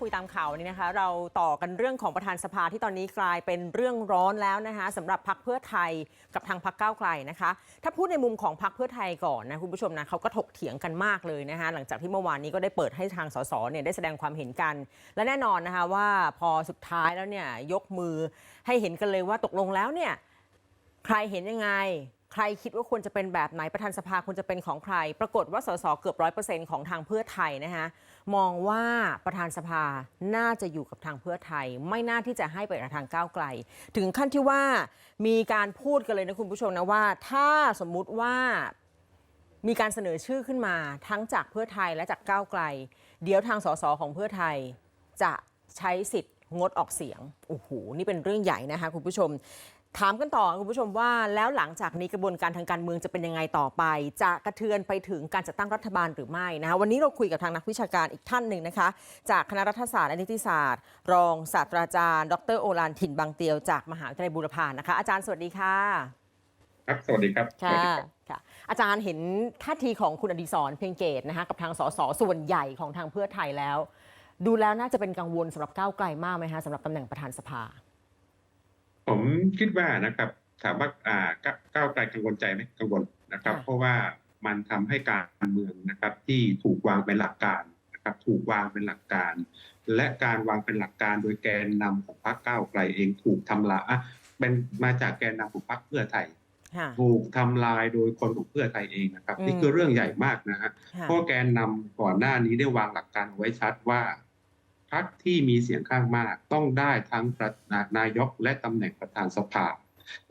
คุยตามข่าวนนี้นะคะ เราต่อกันเรื่องของประธานสภาที่ตอนนี้กลายเป็นเรื่องร้อนแล้วนะคะสำหรับพักเพื่อไทยกับทางพักก้าวไกลนะคะ ถ้าพูดในมุมของพักเพื่อไทยก่อนนะคุณผู้ชมนะเขาก็ถกเถียงกันมากเลยนะคะ หลังจากที่เมื่อวานนี้ก็ได้เปิดให้ทางสสเนี่ยได้แสดงความเห็นกัน และแน่นอนนะคะว่าพอสุดท้ายแล้วเนี่ยยกมือให้เห็นกันเลยว่าตกลงแล้วเนี่ยใครเห็นยังไง ใครคิดว่าควรจะเป็นแบบไหนประธานสภาควรจะเป็นของใคร ปรากฏว่าสสเกือบร้อยเปอร์เซ็นต์ของทางเพื่อไทยนะคะมองว่าประธานสภาน่าจะอยู่กับทางเพื่อไทย ไม่น่าที่จะให้ไปกับทางก้าวไกล ถึงขั้นที่ว่ามีการพูดกันเลยนะคุณผู้ชมนะว่า ถ้าสมมุติว่ามีการเสนอชื่อขึ้นมาทั้งจากเพื่อไทยและจากก้าวไกล เดี๋ยวทางสสของเพื่อไทยจะใช้สิทธิ์งดออกเสียงโอ้โหนี่เป็นเรื่องใหญ่นะคะคุณผู้ชม ถามกันต่อคุณผู้ชมว่าแล้วหลังจากนี้กระบวนการทางการเมืองจะเป็นยังไงต่อไป จะกระเทือนไปถึงการจัดตั้งรัฐบาลหรือไม่นะคะวันนี้เราคุยกับทางนักวิชาการอีกท่านหนึ่งนะคะ จากคณะรัฐศาสตร์และนิติศาสตร์ รองศาสตราจารย์ ดรโอลานถิ่นบางเตียวจากมหาวิทยาลัยบูรพานะคะ อาจารย์สวัสดีค่ะ ครับสวัสดีครับสวัสค่ะดีครับค่ะอาจารย์เห็นท่าทีของคุณอดิศรเพียงเกตนะคะกับทางสสส่วนใหญ่ของทางเพื่อไทยแล้ว ดูแล้วน่าจะเป็นกังวลสำหรับก้าวไกลมากไหมคะสำหรับตำแหน่งประธานสภา ผมคิดว่านะครับถามว่าอ่าก้าก้าวไกลกังวลใจไหมกังวลนะครับค่ะเพราะว่ามันทำให้การเมืองนะครับ ที่ถูกวางเป็นหลักการนะครับ ถูกวางเป็นหลักการ และการวางเป็นหลักการโดยแกนนำของพรรคก้าวไกลเองถูกทำลายอะเป็นมาจากแกนนำของพรรคเพื่อไทยค่ะถูกทำลายโดยคนของเพื่อไทยเองนะครับอืมนี่คือเรื่องใหญ่มากนะฮะค่ะเพราะแกนนำก่อนหน้านี้ได้วางหลักการเอาไว้ชัดว่า พรรคที่มีเสียงข้างมาก ต้องได้ทั้งประนายกและตำแหน่งประธานสภา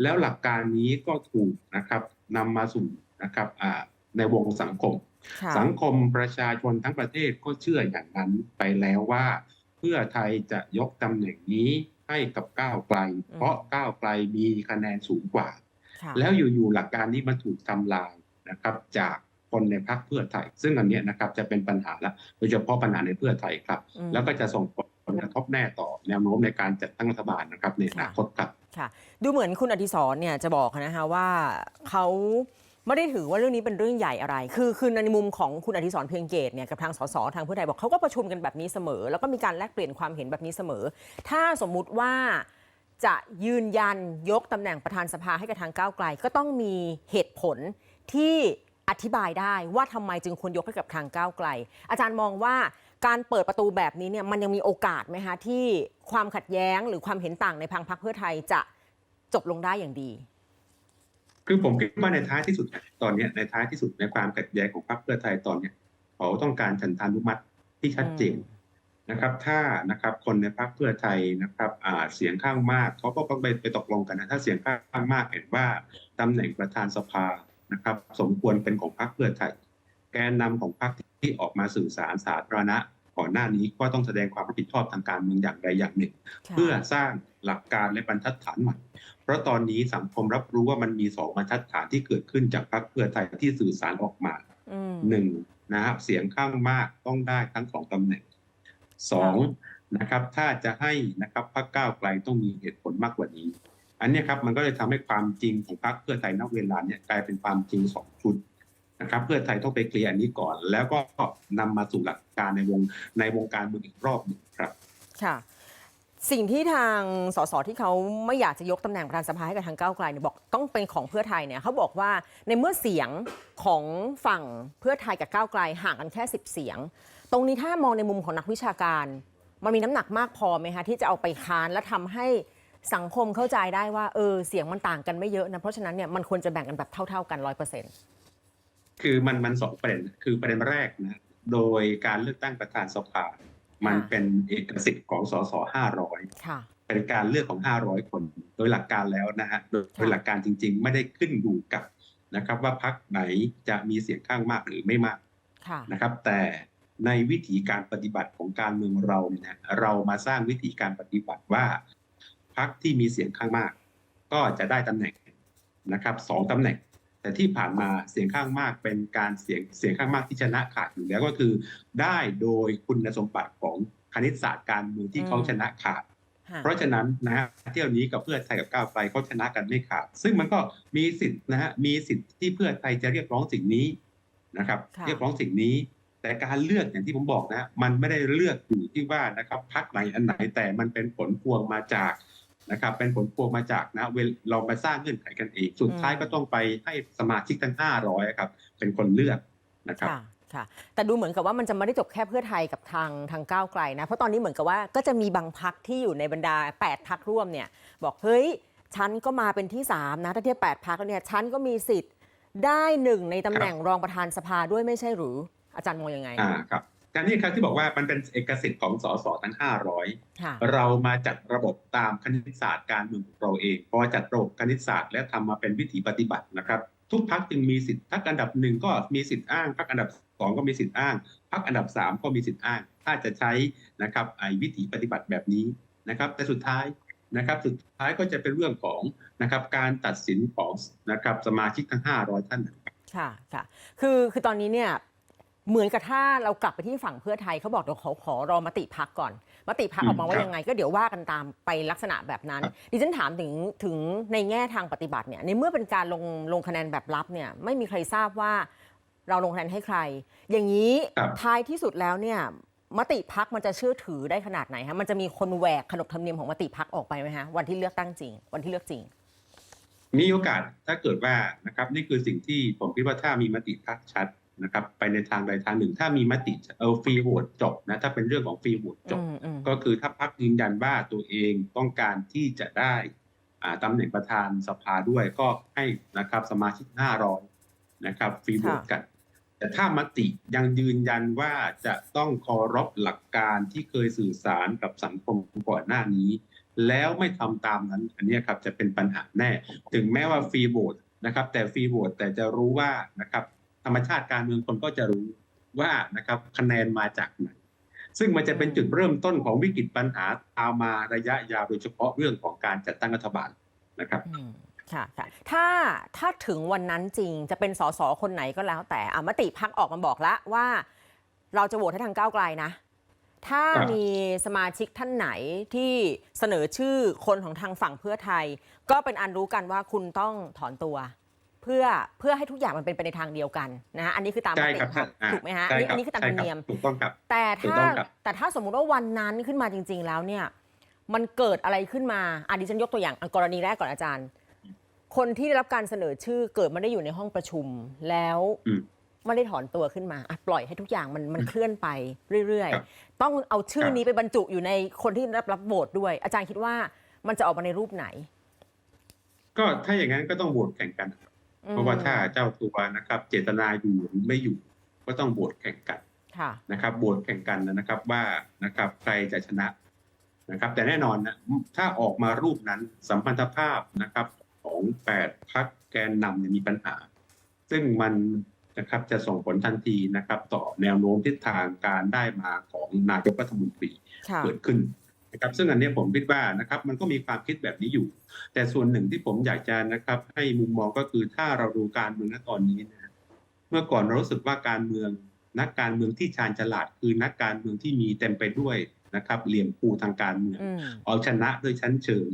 แล้วหลักการนี้ก็ถูกนะครับนำมาสู่นะครับอ่าในวงสังคมค่ะสังคมประชาชนทั้งประเทศก็เชื่ออย่างนั้นไปแล้วว่า เพื่อไทยจะยกตำแหน่งนี้ให้กับก้าวไกล เพราะก้าวไกลมีคะแนนสูงกว่าค่ะแล้วอยู่ๆหลักการนี้มันถูกทำลายนะครับจาก คนในพรรคเพื่อไทย ซึ่งอันเนี้ยนะครับจะเป็นปัญหาละโดยเฉพาะปัญหาในเพื่อไทยครับอืมแล้วก็จะส่งผลกระทบแน่ต่อแนวโน้มในการจัดตั้งรัฐบาลนะครับในอนาคตครับค่ะดูเหมือนคุณอดิศรเนี่ยจะบอกนะคะว่าเขาไม่ได้ถือว่าเรื่องนี้เป็นเรื่องใหญ่อะไร คือคือในมุมของคุณอดิศรเพียงเกตเนี่ยกับทางสสทางเพื่อไทยบอกเขาก็ประชุมกันแบบนี้เสมอ แล้วก็มีการแลกเปลี่ยนความเห็นแบบนี้เสมอ ถ้าสมมุติว่าจะยืนยันยกตำแหน่งประธานสภาให้กับทางก้าวไกล ก็ต้องมีเหตุผลที่ อธิบายได้ว่าทำไมจึงควรยกให้กับทางก้าวไกล อาจารย์มองว่าการเปิดประตูแบบนี้เนี่ยมันยังมีโอกาสไหมคะที่ความขัดแย้งหรือความเห็นต่างในพังพักเพื่อไทยจะจบลงได้อย่างดี คือผมคิดว่าในท้ายที่สุดตอนนี้ในท้ายที่สุดในความขัดแย้งของพรรคเพื่อไทยตอนเนี้เขาต้องการฉันทานุมัติที่ชัดเจนนะครับ ถ้านะครับคนในพรรคเพื่อไทยนะครับเสียงข้างมากเขาก็ต้องไปไปตกลงกันนะถ้าเสียงข้างมากเห็นว่าตำแหน่งประธานสภา นะครับสมควรเป็นของพรรคเพื่อไทย แกนนำของพรรคที่ออกมาสื่อสารสาธารณะก่อนหน้านี้ก็ต้องแสดงความรับผิดชอบทางการเมืองอย่างใดอย่างหนึ่งค่ะเพื่อสร้างหลักการและบรรทัดฐานใหม่ เพราะตอนนี้สังคมรับรู้ว่ามันมีสองบรรทัดฐานที่เกิดขึ้นจากพรรคเพื่อไทยที่สื่อสารออกมาอืมหนึ่งนะครับเสียงข้างมากต้องได้ทั้งสองตำแหน่งสองนะครับถ้าจะให้นะครับพรรคก้าวไกลต้องมีเหตุผลมากกว่านี้ อันนี้ครับมันก็เลยทำให้ความจริงของพรรคเพื่อไทยณเวลาเนี่ยกลายเป็นความจริงสองชุดนะครับ เพื่อไทยต้องไปเคลียร์อันนี้ก่อน แล้วก็นำมาสู่หลักการในวงในวงการเมืองอีกรอบหนึ่งครับ ค่ะ สิ่งที่ทางสสที่เขาไม่อยากจะยกตำแหน่งประธานสภาให้กับทางก้าวไกลเนี่ยบอกต้องเป็นของเพื่อไทยเนี่ยเขาบอกว่าในเมื่อเสียงของฝั่งเพื่อไทยกับก้าวไกลห่างกันแค่ 10 เสียง ตรงนี้ถ้ามองในมุมของนักวิชาการ มันมีน้ำหนักมากพอไหมคะที่จะเอาไปค้านและทำให้ สังคมเข้าใจได้ว่าเออเสียงมันต่างกันไม่เยอะนะ เพราะฉะนั้นเนี่ยมันควรจะแบ่งกันแบบเท่า ๆกันร้อยเปอร์เซ็นต์คือมันมันสองประเด็นคือประเด็นแรกนะโดยการเลือกตั้งประธานสภา มันเป็นเอกสิทธิ์ของสสห้าร้อยค่ะเป็นการเลือกของ500คน โดยหลักการแล้วนะฮะโดยโดยหลักการจริง ๆ ไม่ได้ขึ้นอยู่กับนะครับว่าพรรคไหนจะมีเสียงข้างมากหรือไม่มากค่ะนะครับ แต่ในวิธีการปฏิบัติของการเมืองเราเนี่ยนะเรามาสร้างวิธีการปฏิบัติว่า พรรคที่มีเสียงข้างมาก ก็จะได้ตำแหน่งนะครับสองตำแหน่ง แต่ที่ผ่านมาเสียงข้างมากเป็นการเสียงเสียงข้างมากที่ชนะขาดอยู่แล้วก็คือ ได้โดยคุณสมบัติของคณิตศาสตร์การเมืองที่เขาอืมชนะขาดค่ะเพราะฉะนั้นนะฮะเที่ยวนี้กับเพื่อไทยกับก้าวไกลเขาชนะกันไม่ขาด ซึ่งมันก็มีสิทธิ์นะฮะมีสิทธิ์ที่เพื่อไทยจะเรียกร้องสิ่งนี้นะครับค่ะเรียกร้องสิ่งนี้ แต่การเลือกอย่างที่ผมบอกนะฮะมันไม่ได้เลือกอยู่ที่ว่านะครับพักไหนอันไหนแต่มันเป็นผลพวงมาจาก นะครับเป็นผลพวงมาจากนะเวลเรามาสร้างเงื่อนไขกันเอง สุดท้ายก็ต้องไปให้สมาชิกทั้ง 500ครับเป็นคนเลือกนะครับค่ะค่ะแต่ดูเหมือนกับว่ามันจะไม่ได้จบแค่เพื่อไทยกับทางทางก้าวไกลนะ เพราะตอนนี้เหมือนกับว่าก็จะมีบางพักที่อยู่ในบรรดา 8 พักร่วมเนี่ยบอกเฮ้ยฉันก็มาเป็นที่ 3 นะ ถ้าเทียบ8พักแล้วเนี่ยฉันก็มีสิทธิ์ได้หนึ่งในตำแหน่งรองประธานสภาด้วยไม่ใช่หรืออาจารย์มองยังไงอ่าครับ การนี้ครับที่บอกว่ามันเป็นเอกสิทธิ์ของสสทั้ง 500ค่ะเรามาจัดระบบตามคณิตศาสตร์การเมืองของเราเองพอจัดระบบคณิตศาสตร์และทำมาเป็นวิถีปฏิบัตินะครับ ทุกพักจึงมีสิทธิ์พักอันดับหนึ่งก็มีสิทธิ์อ้างพักอันดับสองก็มีสิทธิ์อ้างพักอันดับสามก็มีสิทธิ์อ้าง ถ้าจะใช้นะครับไอ้วิถีปฏิบัติแบบนี้นะครับ แต่สุดท้ายนะครับสุดท้ายก็จะเป็นเรื่องของนะครับการตัดสินของนะครับสมาชิกทั้ง 500 ท่านนะครับค่ะค่ะ คือคือตอนนี้เนี่ย เหมือนกับถ้าเรากลับไปที่ฝั่งเพื่อไทยเขาบอกเดี๋ยวเขาขอรอมติพักก่อน มติพักอืมออกมาว่าครับยังไง ก็เดี๋ยวว่ากันตามไปลักษณะแบบนั้นครับดิฉันถามถึงถึงในแง่ทางปฏิบัติเนี่ยในเมื่อเป็นการลงลงคะแนนแบบลับเนี่ยไม่มีใครทราบว่าเราลงคะแนนให้ใคร อย่างนี้ครับท้ายที่สุดแล้วเนี่ยมติพักมันจะเชื่อถือได้ขนาดไหนฮะมันจะมีคนแหวกขนบธรรมเนียมของมติพักออกไปไหมฮะวันที่เลือกตั้งจริง วันที่เลือกจริง มีโอกาสถ้าเกิดว่านะครับนี่คือสิ่งที่ผมคิดว่าถ้ามีมติพักชัด นะครับไปในทางใดทางหนึ่ง ถ้ามีมติเออฟรีโหวตจบนะถ้าเป็นเรื่องของฟรีโหวตจบอืมอืมก็คือถ้าพักยืนยันว่าตัวเองต้องการที่จะได้อ่าตำแหน่งประธานสภาด้วยก็ให้นะครับสมาชิก500นะครับฟรีโหวตกัน แต่ถ้ามติยังยืนยันว่าจะต้องเคารพหลักการที่เคยสื่อสารกับสังคมก่อนหน้านี้ แล้วไม่ทำตามนั้น อันเนี้ยครับจะเป็นปัญหาแน่ ถึงแม้ว่าฟรีโหวตนะครับแต่ฟรีโหวตแต่จะรู้ว่านะครับธ รรมชาติการเมืองคนก็จะรู้ว่านะครับคะแนนมาจากไหนซึ่งมันจะเป็นจุดเริ่มต้นของวิกฤตปัญหาตามมาระยะยาวโดยเฉพาะเรื่องของการจัดตั้งรัฐบาลนะครับค่ะค่ะถ้าถ้าถึงวันนั้นจริงจะเป็นสสคนไหนก็แล้วแต่อมติพักออกมาบอกแล้วว่า เราจะโหวตให้ทางก้าวไกลนะ ถ้ามีสมาชิกท่านไหนที่เสนอชื่อคนของทางฝั่งเพื่อไทย ก็เป็นอันรู้กันว่าคุณต้องถอนตัว พื่อเพื่อให้ทุกอย่างมันเป็นไปในทางเดียวกันนะฮะอันนี้คือตามมใช่ติครับพักอ่าถูกไหมฮะใช่อันนี้ครับอันนี้คือตามใช่ธรรมรับเนียมถูกต้องครับแต่ถูกถ้าต้องครับแต่ถ้าสมมุติว่าวันนั้นขึ้นมาจริง ๆ แล้วเนี่ย มันเกิดอะไรขึ้นมาอะดิฉันยกตัวอย่างอะกรณีแรกก่อนอาจารย์ คนที่ได้รับการเสนอชื่อเกิดไม่ได้อยู่ในห้องประชุมแล้วอืมไม่ได้ถอนตัวขึ้นมาอะปล่อยให้ทุกอย่างมันมันเคลื่อนไปเรื่อยครับๆต้องเอาชื่อครับนี้ไปบรรจุอยู่ในคนที่รับรับโหวตด้วย อาจารย์คิดว่ามันจะออกมาในรูปไหน ก็ถ้าอย่างนั้นก็ต้องโหวตแข่งกันอืม เพราะว่าถ้าเจ้าตัวนะครับ เจตนาอยู่หรือไม่อยู่ก็ต้องโหวตแข่งกันค่ะนะครับโหวตแข่งกันนะครับว่านะครับใครจะชนะนะครับ แต่แน่นอนนะถ้าออกมารูปนั้นสัมพันธภาพนะครับของแปดพักแกนนำเนี่ยมีปัญหา ซึ่งมันนะครับจะส่งผลทันทีนะครับ ต่อแนวโน้มทิศทางการได้มาของนายกรัฐมนตรีค่ะเกิดขึ้น นะครับซึ่งอันเนี้ยผมคิดว่านะครับมันก็มีความคิดแบบนี้อยู่ แต่ส่วนหนึ่งที่ผมอยากจะนะครับให้มุมมองก็คือถ้าเราดูการเมืองณตอนนี้นะเมื่อก่อนเรารู้สึกว่าการเมืองนักการเมืองที่ชาญฉลาดคือนักการเมืองที่มีเต็มไปด้วยนะครับเหลี่ยมคูทางการเมืองอืมเอาชนะด้วยชั้นเชิง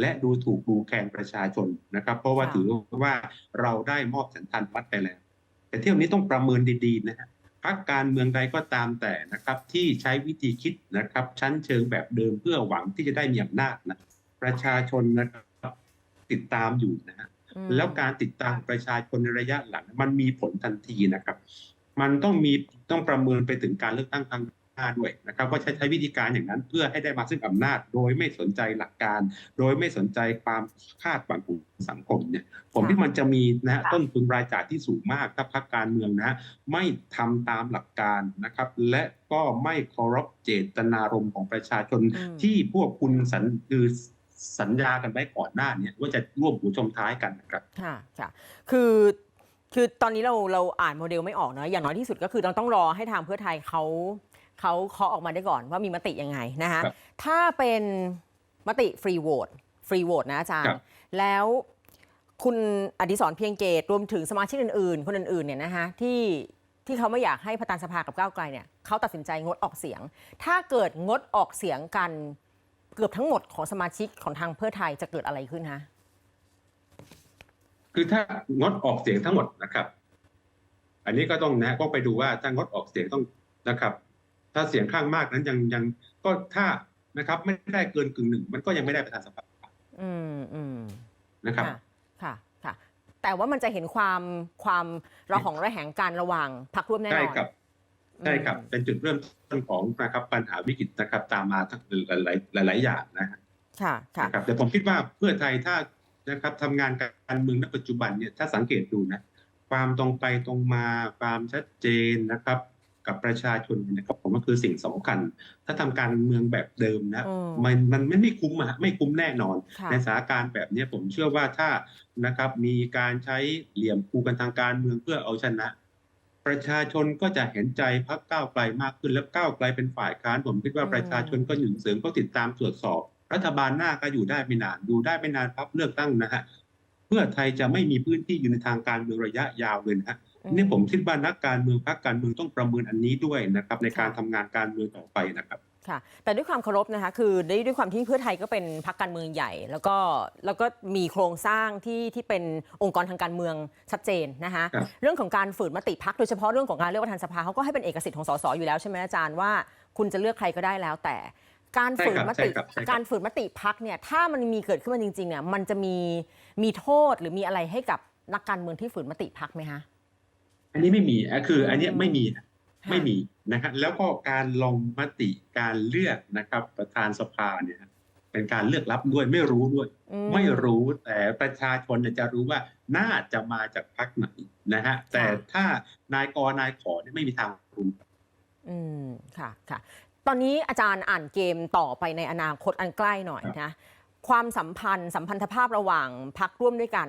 และดูถูกดูแคลนประชาชนนะครับ เพราะว่าค่ะถือว่าเราได้มอบสันทันวัดไปแล้ว แต่เที่ยวนี้ต้องประเมินดีๆนะฮะ พักการเมืองใดก็ตามแต่นะครับ ที่ใช้วิธีคิดนะครับ ชั้นเชิงแบบเดิมเพื่อหวังที่จะได้มีอำนาจนะประชาชนนะครับติดตามอยู่นะฮะอืมแล้วการติดตามประชาชนในระยะหลัง มันมีผลทันทีนะครับ มันต้องมีต้องประเมินไปถึงการเลือกตั้งครั้งหน้าด้วยนะครับว่าใช้ใช้วิธีการอย่างนั้นเพื่อให้ได้มาซึ่งอำนาจ โดยไม่สนใจหลักการ โดยไม่สนใจความคาดหวังของสังคมเนี่ยผมที่มันจะมีนะฮะต้นทุนรายจ่ายที่สูงมากถ้าพักการเมืองนะไม่ทำตามหลักการนะครับ และก็ไม่เคารพเจตนารมณ์ของประชาชนอืมที่พวกคุณสัญคือสัญญากันไว้ก่อนหน้าเนี้ว่าจะร่วมหูชมท้ายกันนะครับค่ะค่ะคือคือตอนนี้เราเราอ่านโมเดลไม่ออกเนอะอย่างน้อยที่สุดก็คือเราต้องรอให้ทางเพื่อไทยเขา เขาเคาะออกมาได้ก่อนว่ามีมติยังไงนะคะครับถ้าเป็นมติฟรีโหวตฟรีโหวตนะอาจารครัย์บแล้วคุณอดิศรเพียงเกตรวมถึงสมาชิกอื่นๆ คนอื่นๆเนี่ยนะคะที่ที่เขาไม่อยากให้ประธานสภากับก้าวไกลเนี่ยเขาตัดสินใจงดออกเสียง ถ้าเกิดงดออกเสียงกันเกือบทั้งหมดของสมาชิกของทางเพื่อไทยจะเกิดอะไรขึ้นฮะคือถ้างดออกเสียงทั้งหมดนะครับ อันนี้ก็ต้องนะก็ไปดูว่าถ้างดออกเสียงต้องนะครับ ถ้าเสียงข้างมากนั้นยังยังก็ถ้านะครับ ไม่ได้เกินกึ่งหนึ่งมันก็ยังไม่ได้ประธานสภาอืมอืมนะครับค่ะค่ะค่ะแต่ว่ามันจะเห็นความความระหองระแหงกันระหว่างพักร่วมแน่นใช่อนครับใช่ครับ เป็นจุดเริ่มต้นของนะครับปัญหาวิกฤตนะครับตามมาทั้งหลายหลายหลายๆอย่างนะฮะค่ะค่ะนะครับแต่ผมคิดว่าเพื่อไทยถ้านะครับทำงานการเมืองณปัจจุบันเนี่ยถ้าสังเกตดูนะ ความตรงไปตรงมาความชัดเจนนะครับ กับประชาชนเนยนะครับผมว่าคือสิ่งสำคัญ ถ้าทำการเมืองแบบเดิมนะอืมมันมันไม่ไม่คุ้มอะไม่คุ้มแน่นอนค่ะในสถานการณ์แบบเนี้ยผมเชื่อว่าถ้านะครับมีการใช้เหลี่ยมคูกันทางการเมืองเพื่อเอาชนะ ประชาชนก็จะเห็นใจพักก้าวไกลมากขึ้นแล้วก้าวไกลเป็นฝ่ายค้าน ผมคิดว่าอืมประชาชนก็หนุนเสริมก็ติดตามตรวจสอบ รัฐบาลหน้าก็อยู่ได้ไม่นานอยู่ได้ไม่นานพับเลือกตั้งนะฮะเพื่อไทยจะไม่มีพื้นที่อยู่ในทางการเมืองระยะยาวเลยนะฮะ นี่ผมคิดว่านักการเมืองพรรคการเมืองต้องประเมินอันนี้ด้วยนะครับในการค่ะทำงานการเมืองต่อไปนะครับค่ะแต่ด้วยความเคารพนะคะคือด้วยด้วยความที่เพื่อไทยก็เป็นพรรคการเมืองใหญ่ แล้วก็แล้วก็มีโครงสร้างที่ที่เป็นองค์กรทางการเมืองชัดเจนนะคะครับเรื่องของการฝืนมติพักโดยเฉพาะเรื่องของการเลือกประธานสภาเขาก็ให้เป็นเอกสิทธิ์ของสสอยู่แล้วใช่ไหมอาจารย์ว่าคุณจะเลือกใครก็ได้แล้ว แต่การฝืนมติใช่ครับใช่ครับการฝืนมติพักเนี่ยถ้ามันมีเกิดขึ้นมาจริงๆเนี่ยมันจะมีมีโทษหรือมีอะไรให้กับนักการเมืองที่ฝืนมติพักไหมคะ อันนี้ไม่มีอะคืออันเนี้ยอืมไม่มีนะไม่มีนะครับแล้วก็การลงมติการเลือกนะครับประธานสภาเนี่ยเป็นการเลือกรับด้วยไม่รู้ด้วยอืไม่รู้แต่ประชาชนเนี่ยจะรู้ว่าน่าจะมาจากพรรคไหนนะฮะแต่ถ้านายกนายขอเนี่ยไม่มีทางรู้อืมค่ะค่ะ ตอนนี้อาจารย์อ่านเกมต่อไปในอนาคตอันใกล้หน่อยนะความสัมพันธ์สัมพันธภาพระหว่างพักร่วมด้วยกัน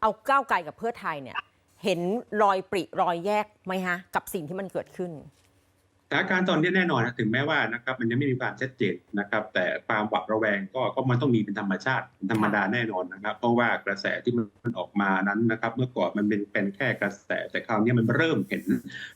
เอาก้าวไกลกับเพื่อไทยเนี่ย เห็นรอยปริรอยแยกไหมฮะ กับสิ่งที่มันเกิดขึ้นสถานการณ์ตอนนี้แน่นอนนะถึงแม้ว่านะครับมันยังไม่มีความชัดเจนนะครับ แต่ความหวาดระแวงก็ก็มันต้องมีเป็นธรรมชาติเป็นธรรมดาแน่นอนนะครับ เพราะว่ากระแสที่มันออกมานั้นนะครับ เมื่อก่อนมันเป็นเป็นแค่กระแสแต่คราวนี้มันเริ่มเห็น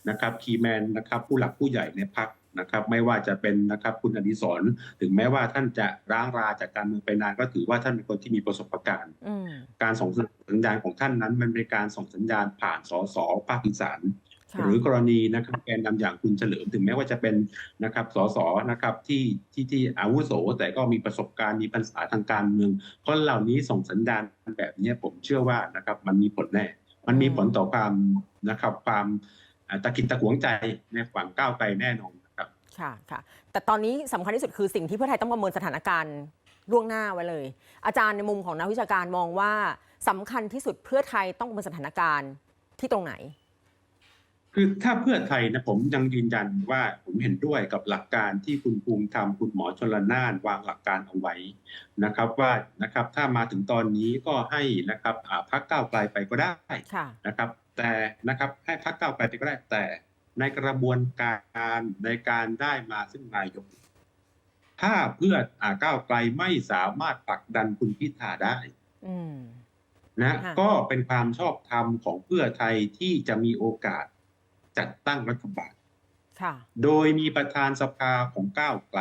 นะครับคีแมนนะครับผู้หลักผู้ใหญ่ในพัก นะครับไม่ว่าจะเป็นนะครับคุณอดิศรถึงแม้ว่าท่านจะร้างราจากการเมืองไปนานก็ถือว่าท่านเป็นคนที่มีประสบการณ์อืมการส่งสัญญาณของท่านนั้น มันเป็นการส่งสัญญาณผ่านสสภาคอีสานค่ะหรือกรณีนะครับแกนนำอย่างคุณเฉลิมถึงแม้ว่าจะเป็นนะครับสสนะครับที่ที่ที่อาวุโส แต่ก็มีประสบการณ์มีปัญหาทางการเมืองคนเหล่านี้ส่งสัญญาณแบบนี้ผมเชื่อว่านะครับมันมีผลแน่ มันมีผลต่อความนะครับความอ่าตะกิดตะขวงใจในฝั่งก้าวไกลแน่นอนนะ ค่ะค่ะ แต่ตอนนี้สำคัญที่สุดคือสิ่งที่เพื่อไทยต้องประเมินสถานการณ์ล่วงหน้าไว้เลย อาจารย์ในมุมของนักวิชาการมองว่าสำคัญที่สุดเพื่อไทยต้องประเมินสถานการณ์ที่ตรงไหน คือถ้าเพื่อไทยนะผมยังยืนยันว่าผมเห็นด้วยกับหลักการที่คุณภูมิธรรมคุณหมอชนละนานวางหลักการเอาไว้นะครับว่านะครับถ้ามาถึงตอนนี้ก็ให้นะครับพักก้าวไกลไปก็ได้นะครับ แต่นะครับให้พักก้าวไกลไปก็ได้แต่ ในกระบวนการในการได้มาซึ่งนายก ถ้าเพื่ออ่าก้าวไกลไม่สามารถผลักดันคุณพิธาได้อืมนะค่ะก็เป็นความชอบธรรมของเพื่อไทยที่จะมีโอกาสจัดตั้งรัฐบาลค่ะโดยมีประธานสภาของก้าวไกล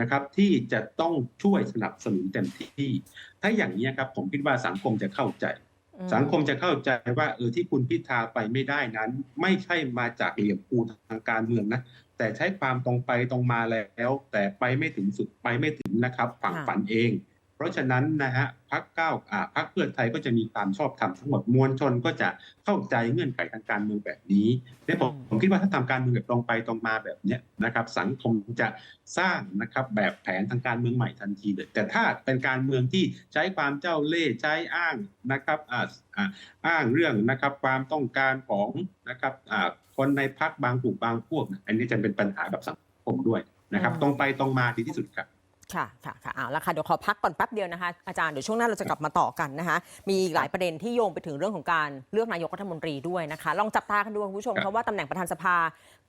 นะครับ ที่จะต้องช่วยสนับสนุนเต็มที่ ถ้าอย่างนี้ยครับ ผมคิดว่าสังคมจะเข้าใจอืม สังคมจะเข้าใจว่าเออที่คุณพิธาไปไม่ได้นั้น ไม่ใช่มาจากเหลี่ยมคูทางการเมืองนะแต่ใช้ความตรงไปตรงมาแล้ว แต่ไปไม่ถึงสุดไปไม่ถึงนะครับ ฝั่งฝันเอง เพราะฉะนั้นนะฮะพักก้าวอ่าพักเพื่อไทยก็จะมีความชอบธรรมทั้งหมดมวลชนก็จะเข้าใจเงื่อนไขทางการเมืองแบบนี้และผมผมคิดว่าถ้าทำการเมืองแบบตรงไปตรงมาแบบเนี้ยนะครับ สังคมจะสร้างนะครับแบบแผนทางการเมืองใหม่ทันทีเลยแต่ถ้าเป็นการเมืองที่ใช้ความเจ้าเล่ห์ใช้อ้างนะครับอ่าอ่าอ้างเรื่องนะครับความต้องการของนะครับอ่าคนในพักบางกลุ่มบางพวกนะอันนี้จะเป็นปัญหากับสังคมด้วยนะครับ ตรงไปตรงมาดีที่สุดครับ ค่ะค่ะค่ะเอาละค่ะเดี๋ยวขอพักก่อนแป๊บเดียวนะคะ อาจารย์เดี๋ยวช่วงหน้าเราจะกลับมาต่อกันนะคะ มีอีกหลายประเด็นที่โยงไปถึงเรื่องของการเลือกนายกรัฐมนตรีด้วยนะคะ ลองจับตากันดูคุณผู้ชมครับค่ะว่าตำแหน่งประธานสภา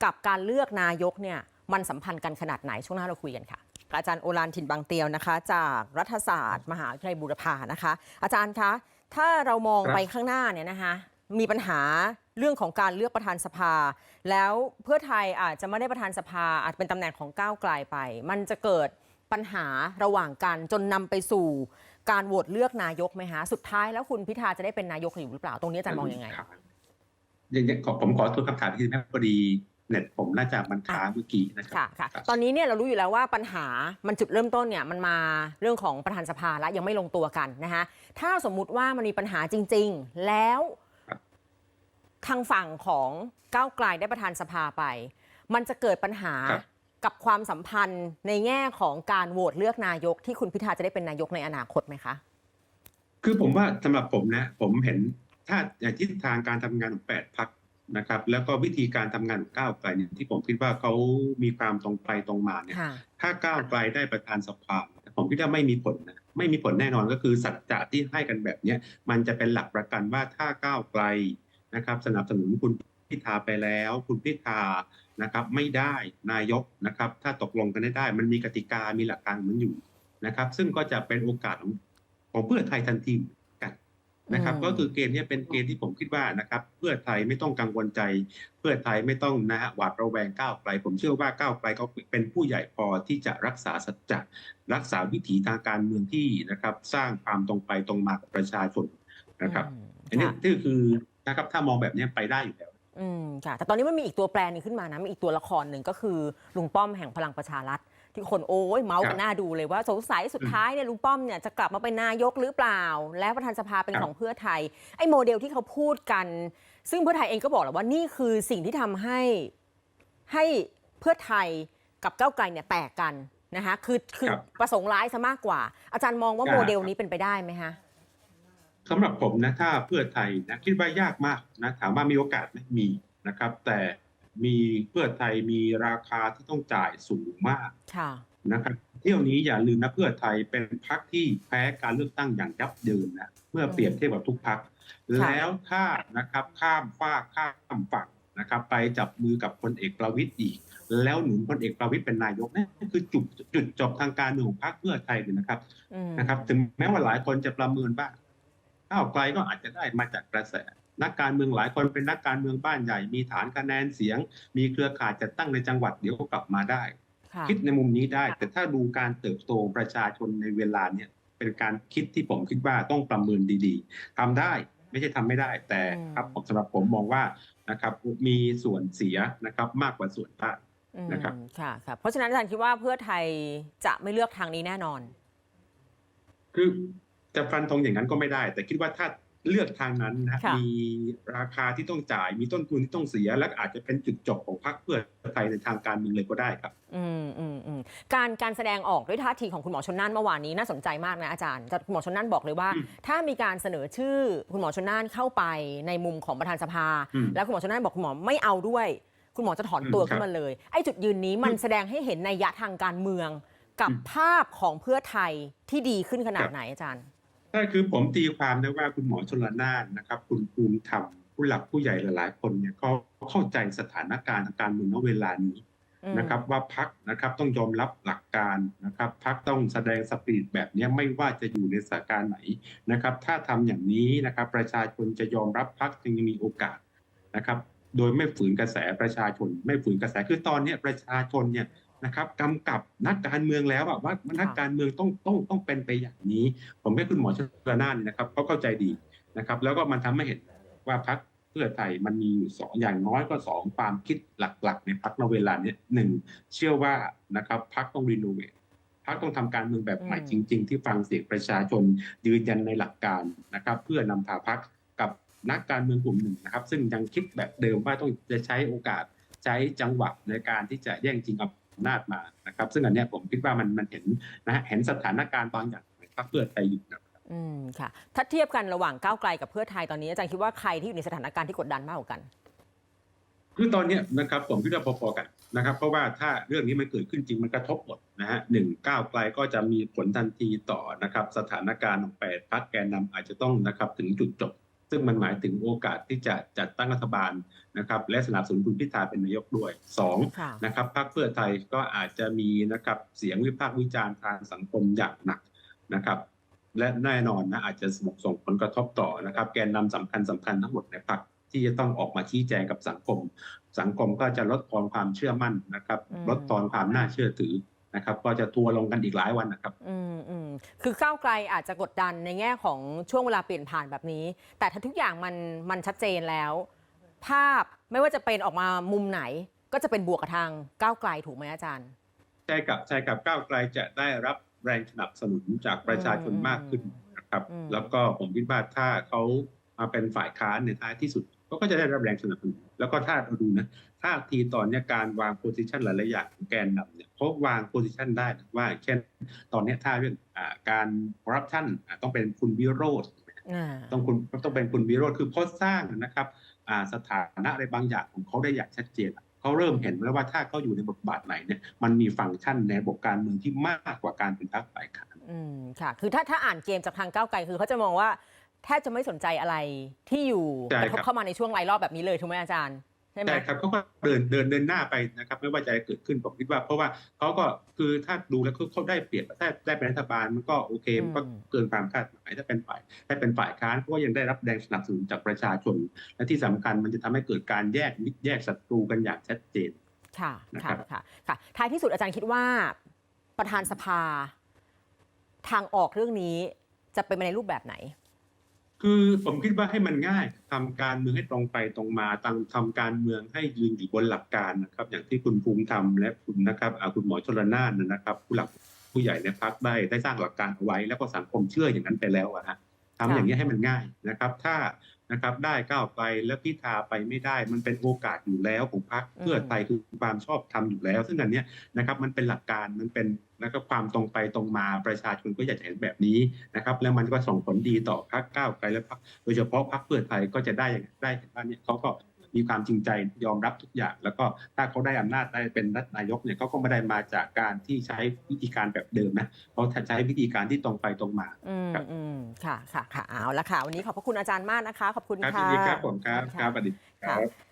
กับการเลือกนายกเนี่ยมันสัมพันธ์กันขนาดไหนช่วงหน้าเราคุยกันค่ะอาจารย์โอฬารถิ่นบางเตียวนะคะ จากรัฐศาสตร์ มหาวิทยาลัยบูรพานะคะ อาจารย์คะถ้าเรามองครับไปข้างหน้าเนี่ยนะคะ มีปัญหาเรื่องของการเลือกประธานสภา แล้วเพื่อไทยอาจจะไม่ได้ประธานสภาอาจเป็นตำแหน่งของก้าวไกลไป มันจะเกิด ปัญหาระหว่างกันจนนำไปสู่ การโหวตเลือกนายกไหมฮะสุดท้ายแล้วคุณพิธาจะได้เป็นนายกอยู่หรือเปล่าตรงนี้อาจารย์มองยังไงครับอย่างๆขอผมขอทวนคำถามที่แม่พอดีเน็ตผมน่าจะมันค้างเมื่อกี้นะครัค่ะค่ะครับตอนนี้เนี่ยเรารู้อยู่แล้วว่าปัญหามันจุดเริ่มต้นเนี่ยมันมาเรื่องของประธานสภาแล้วยังไม่ลงตัวกันนะคะถ้าสมมุติว่ามันมีปัญหาจริง ๆ แล้วครับทางฝั่งของก้าวไกลได้ประธานสภาไป มันจะเกิดปัญหาครับ กับความสัมพันธ์ในแง่ของการโหวตเลือกนายกที่คุณพิธาจะได้เป็นนายกในอนาคตไหมคะ คือผมว่าสำหรับผมนะผมเห็นถ้าอย่างทิศทางการทำงานของแปดพักนะครับ แล้วก็วิธีการทำงานของก้าวไกลเนี่ยที่ผมคิดว่าเขามีความตรงไปตรงมาเนี่ยค่ะถ้าก้าวไกลได้ประธานสภาผมคิดว่าไม่มีผลนะไม่มีผลแน่นอนก็คือสัจจะที่ให้กันแบบเนี้ยมันจะเป็นหลักประกันว่าถ้าก้าวไกลนะครับ สนับสนุนคุณพิธาไปแล้ว คุณพิธา นะครับไม่ได้นายกนะครับถ้าตกลงกันได้ได้ มันมีกติกามีหลักการมันอยู่นะครับ ซึ่งก็จะเป็นโอกาสของของเพื่อไทยทันทีกันนะครับอืมก็คือเกมเนี้ยเป็นเกมที่ผมคิดว่านะครับ เพื่อไทยไม่ต้องกังวลใจ เพื่อไทยไม่ต้องนะฮะหวาดระแวงก้าวไกล ผมเชื่อว่าก้าวไกลเขาเป็นผู้ใหญ่พอที่จะรักษาสัจจะรักษาวิถีทางการเมืองที่นะครับ สร้างความตรงไปตรงมากับประชาชนนะครับอืมอันนี้ค่ะนี่คือนะครับถ้ามองแบบนี้ไปได้อยู่แล้ว อืมค่ะ แต่ตอนนี้มันมีอีกตัวแปรหนึงขึ้นมานะ มีอีกตัวละครหนึ่งก็คือลุงป้อมแห่งพลังประชารัฐ ที่คนโอ้ยเมาส์กันหน้าดูเลยว่าสงสัยสุดท้ายเนี่ยลุงป้อมเนี่ยจะกลับมาเป็นนายกหรือเปล่า และประธานสภาเป็นครับของเพื่อไทย ไอ้โมเดลที่เขาพูดกัน ซึ่งเพื่อไทยเองก็บอกแล้วว่านี่คือสิ่งที่ทำให้ให้เพื่อไทยกับก้าวไกลเนี่ยแตกกันนะคะคือคือครับประสงค์ร้ายซะมากกว่า อาจารย์มองว่าครับ โมเดลนี้เป็นไปได้ไหมคะ สำหรับผมนะถ้าเพื่อไทยนะคิดว่ายากมากนะถามว่ามีโอกาสไหมมีนะครับ แต่มีเพื่อไทยมีราคาที่ต้องจ่ายสูงมากค่ะนะครับเที่ยวนี้อย่าลืมนะเพื่อไทยเป็นพรรคที่แพ้การเลือกตั้งอย่างยับเยินนะเมื่อเปรียบเทียบกับทุกพรรคแล้วถ้านะครับข้ามฟากข้ามฝั่งนะครับ ไปจับมือกับพลเอกประวิตยอีก แล้วหนุนพลเอกประวิตยเป็นนายกนั่นคือจุดจุดจบทางการเมืองของพรรคเพื่อไทยเลยนะครับอืมนะครับ ถึงแม้ว่าหลายคนจะประเมินว่า ก้าวไกลก็อาจจะได้มาจากกระแส นักการเมืองหลายคนเป็นนักการเมืองบ้านใหญ่ มีฐานคะแนนเสียง มีเครือข่ายจัดตั้งในจังหวัดเดี๋ยวก็กลับมาได้ค่ะคิดในมุมนี้ได้ แต่ถ้าดูการเติบโตประชาชนในเวลาเนี่ยเป็นการคิดที่ผมคิดว่าต้องประเมินดีๆทำได้ไม่ใช่ทำไม่ได้ แต่อืมครับผมสำหรับผมมองว่านะครับมีส่วนเสียนะครับมากกว่าส่วนได้อืมนะครับค่ะค่ะเพราะฉะนั้นอาจารย์คิดว่าเพื่อไทยจะไม่เลือกทางนี้แน่นอน คือ จะฟันธงอย่างนั้นก็ไม่ได้ แต่คิดว่าถ้าเลือกทางนั้นนะค่ะมีราคาที่ต้องจ่าย มีต้นทุนที่ต้องเสีย และอาจจะเป็นจุดจบของพรรคเพื่อไทยในทางการเมืองเลยก็ได้ครับ อืมอืมอืมการการแสดงออกด้วยท่าทีของคุณหมอชนน่านเมื่อวานนี้น่าสนใจมากนะอาจารย์แต่คุณหมอชนน่านบอกเลยว่าอืมถ้ามีการเสนอชื่อคุณหมอชนน่านเข้าไปในมุมของประธานสภาอืมแล้วคุณหมอชนน่านบอกคุณหมอไม่เอาด้วย คุณหมอจะถอนตัวอืมครับขึ้นมาเลยไอ้จุดยืนนี้มันอืมแสดงให้เห็นในยยะทางการเมือง กับอืมภาพของเพื่อไทยที่ดีขึ้นขนาคดรับไหนอาจารย์ ใช่คือผมตีความได้ว่าคุณหมอชลนานนะครับ คุณภูมิธรรมผู้หลักผู้ใหญ่หลายๆ คนเนี่ยก็เข้าใจสถานการณ์ทางการเมืองณเวลานี้อืมนะครับว่าพักนะครับต้องยอมรับหลักการนะครับพักต้องแสดงสปิริตแบบนี้ไม่ว่าจะอยู่ในสถานการณ์ไหนนะครับ ถ้าทำอย่างนี้นะครับ ประชาชนจะยอมรับพักจึงมีโอกาสนะครับ โดยไม่ฝืนกระแสประชาชน ไม่ฝืนกระแสคือตอนเนี้ยประชาชนเนี่ย นะครับกำกับนักการเมืองแล้วอะว่านักการเมืองต้องต้องต้องเป็นไปอย่างนี้ ผมให้คุณหมอชลนานเนยนะครับเขาเข้าใจดีนะครับ แล้วก็มันทำให้เห็นว่าพักเพื่อไทยมันมีอยู่สองอย่างน้อยก็สองความคิดหลัก ๆ ในพักในเวลาเนี้ยหนึ่งเชื่อว่านะครับพักต้องรีโนเวทพักต้องทำการเมืองแบบใหม่อืจมริง ๆ ที่ฟังเสียงประชาชนยืนยันในหลักการนะครับ เพื่อนำพาพักกับนักการเมืองกลุ่มหนึ่งนะครับ ซึ่งยังคิดแบบเดิมว่าต้องจะใช้โอกาสใช้จังหวะในการที่จะแย่งชิงอำ นาจมานะครับ ซึ่งอันเนี้ยผมคิดว่ามันมันเห็นนะฮะเห็นสถานการณ์บางอย่างในพรรคเพื่อไทยอยู่นะครับอืมค่ะ ถ้าเทียบกันระหว่างก้าวไกลกับเพื่อไทยตอนนี้อาจารย์คิดว่าใครที่อยู่ในสถานการณ์ที่กดดันมากกว่ากัน คือตอนเนี้ยนะครับผมคิดว่าพอๆกันนะครับ เพราะว่าถ้าเรื่องนี้มันเกิดขึ้นจริงมันกระทบหมดนะฮะหนึ่งก้าวไกลก็จะมีผลทันทีต่อนะครับ สถานการณ์ของแปดพักแกนนำอาจจะต้องนะครับถึงจุดจบ ซึ่งมันหมายถึงโอกาสที่จะจัดตั้งรัฐบาลนะครับและสนับสนุนคุณพิธาเป็นนายกด้วยสองค่ะนะครับพรรคเพื่อไทยก็อาจจะมีนะครับเสียงวิพากษ์วิจารณ์ทางสังคมอย่างหนักนะครับและแน่นอนนะอาจจะส่งผลกระทบต่อนะครับ แกนนำสำคัญสำคัญทั้งหมดในพรรคที่จะต้องออกมาชี้แจงกับสังคม สังคมก็จะลดทอนความเชื่อมั่นนะครับอืมลดทอนความน่าเชื่อถือ นะครับก็จะทัวร์ลงกันอีกหลายวันนะครับอืมอืมคือก้าวไกลอาจจะกดดันในแง่ของช่วงเวลาเปลี่ยนผ่านแบบนี้ แต่ถ้าทุกอย่างมันมันชัดเจนแล้ว ภาพไม่ว่าจะเป็นออกมามุมไหน ก็จะเป็นบวกกับทางก้าวไกลถูกไหมอาจารย์ ใช่กับใช่กับก้าวไกลจะได้รับแรงสนับสนุนจากประชาชนอืมมากขึ้นนะครับอืมแล้วก็ผมคิดว่าถ้าเขามาเป็นฝ่ายค้านในท้ายที่สุด เขาก็จะได้รับแรงสนับสนุนแล้วก็ถ้าเราดูนะท่าทีตอนเนี้ยการวางโพสิชันหลายๆอย่างของแกนนำเนี่ยเขาวางโพสิชันได้นะว่าเช่นตอนเนี้ยถ้าเรื่องอาการคอร์รัปชันต้องเป็นคุณวิโรธอ่าต้องคุณต้องเป็นคุณวิโรธคือเขาสร้างนะครับอ่าสถานะอะไรบางอย่างของเขาได้อย่างชัดเจนเขาเริ่มเห็นแล้วว่าถ้าเขาอยู่ในบทบาทไหนเนี่ยมันมีฟังก์ชันในระบบการเมืองที่มากกว่าการเป็นพรรคฝ่ายค้านอืมค่ะ คือถ้าถ้าอ่านเกมจากทางก้าวไกลคือเขาจะมองว่า แทบจะไม่สนใจอะไรที่อยู่ใช่กระทบครับเข้ามาในช่วงรายรอบแบบนี้เลยถูกไหมอาจารย์ใช่ไหมใช่ครับเขาก็เดินเดินเดินหน้าไปนะครับ ไม่ว่าจะอะไรเกิดขึ้นผมคิดว่า เพราะว่าเขาก็คือถ้าดูแล้วเขาเขาได้เปรียบถ้าได้เป็นรัฐบาลมันก็โอเคมันก็อืมเกินความคาดหมายถ้าเป็นฝ่ายถ้าเป็นฝ่ายค้านเขาก็ยังได้รับแรงสนับสนุนจากประชาชน และที่สำคัญมันจะทำให้เกิดการแยกมิตรแยกศัตรูกันอย่างชัดเจนค่ะนะครัค่ะบค่ะค่ะท้ายที่สุดอาจารย์คิดว่าประธานสภา ทางออกเรื่องนี้จะเป็นไปในรูปแบบไหน คือผมคิดว่าให้มันง่ายทำการเมืองให้ตรงไปตรงมาตั้งทำการเมืองให้ยืนอยู่บนหลักการนะครับ อย่างที่คุณภูมิธรรมและคุณนะครับคุณหมอชลนานนะครับ ผู้หลักผู้ใหญ่ในพักได้ได้สร้างหลักการเอาไว้ แล้วก็สังคมเชื่ออย่างนั้นไปแล้วอะฮะทำอย่างนี้ให้มันง่ายนะครับ ถ้านะครับได้ก้าวไปแล้วพิธาไปไม่ได้ มันเป็นโอกาสอยู่แล้วของพรรคเพื่อไทยคือความชอบธรรมอยู่แล้ว ซึ่งอันเนี้ยนะครับมันเป็นหลักการมันเป็น นะครับความตรงไปตรงมาประชาชนก็อยากจะเห็นแบบนี้นะครับ แล้วมันก็ส่งผลดีต่อพรรคก้าวไกลและพรรคโดยเฉพาะพรรคเพื่อไทยก็จะได้อย่างได้เห็นว่าเนี่ยเขาก็มีความจริงใจยอมรับทุกอย่าง แล้วก็ถ้าเขาได้อำนาจได้เป็นรัฐนายกเนี่ยเขาก็ไม่ได้มาจากการที่ใช้วิธีการแบบเดิมนะเขาใช้วิธีการที่ตรงไปตรงมาอืมครับอืมค่ะค่ะค่ะเอาละค่ะ วันนี้ขอบพระคุณอาจารย์มากนะคะ ขอบคุณครับค่ะยินดีครับผมครับะครับสวัสดีคค่ะรับ